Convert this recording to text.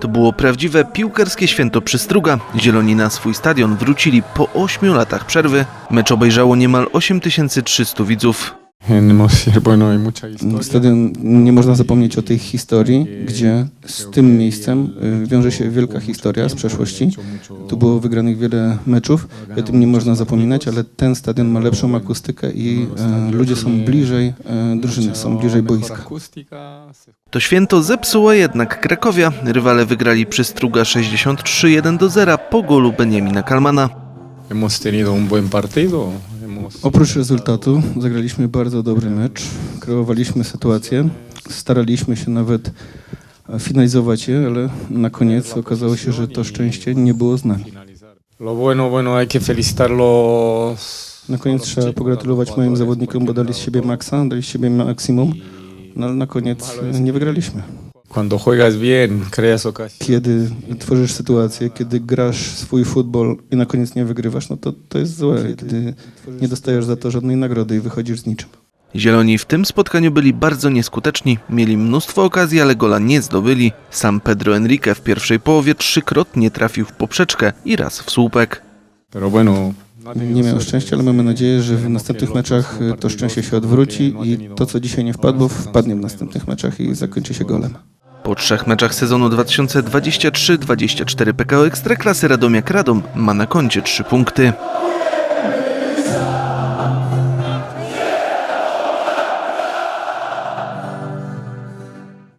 To było prawdziwe piłkarskie święto Przystróga. Zieloni na swój stadion wrócili po 8 latach przerwy. Mecz obejrzało niemal 8300 widzów. Historia. Stadion, nie można zapomnieć o tej historii, gdzie z tym miejscem y, wiąże się wielka historia z przeszłości. Tu było wygranych wiele meczów o tym nie można zapominać, ale ten stadion ma lepszą akustykę i e, ludzie są bliżej e, drużyny, są bliżej boiska. To święto zepsuła jednak Krakowia. Rywale wygrali Przystruga 63-1 do 0 po golu Beniamina Kalmana. Hemos tenido un buen partido. Oprócz rezultatu zagraliśmy bardzo dobry mecz, kreowaliśmy sytuację, staraliśmy się nawet e, finalizować je, ale na koniec okazało się, że to szczęście nie było z nami. Lo bueno, bueno, hay que felicitarlos. Na koniec trzeba pogratulować moim zawodnikom, bo dali z siebie maksa, dali z siebie maksimum, no ale na koniec nie wygraliśmy. Cuando juegas bien, creas ocasiones. Kiedy tworzysz sytuację, kiedy grasz swój futbol i na koniec nie wygrywasz, no to to jest złe, kiedy nie dostajesz za to żadnej nagrody i wychodzisz z niczym. Zieloni w tym spotkaniu byli bardzo nieskuteczni. Mieli mnóstwo okazji, ale gola nie zdobyli. Sam Pedro Enrique w pierwszej połowie trzykrotnie trafił w poprzeczkę i raz w słupek. Nie miał suerte. szczęścia, ale mamy nadzieję, że w następnych meczach to szczęście się odwróci i to, co dzisiaj nie wpadło, wpadnie w następnych meczach i zakończy się golem. Po trzech meczach sezonu 2023-24 PKO Ekstraklasy Radomiak Radom ma na koncie trzy punkty.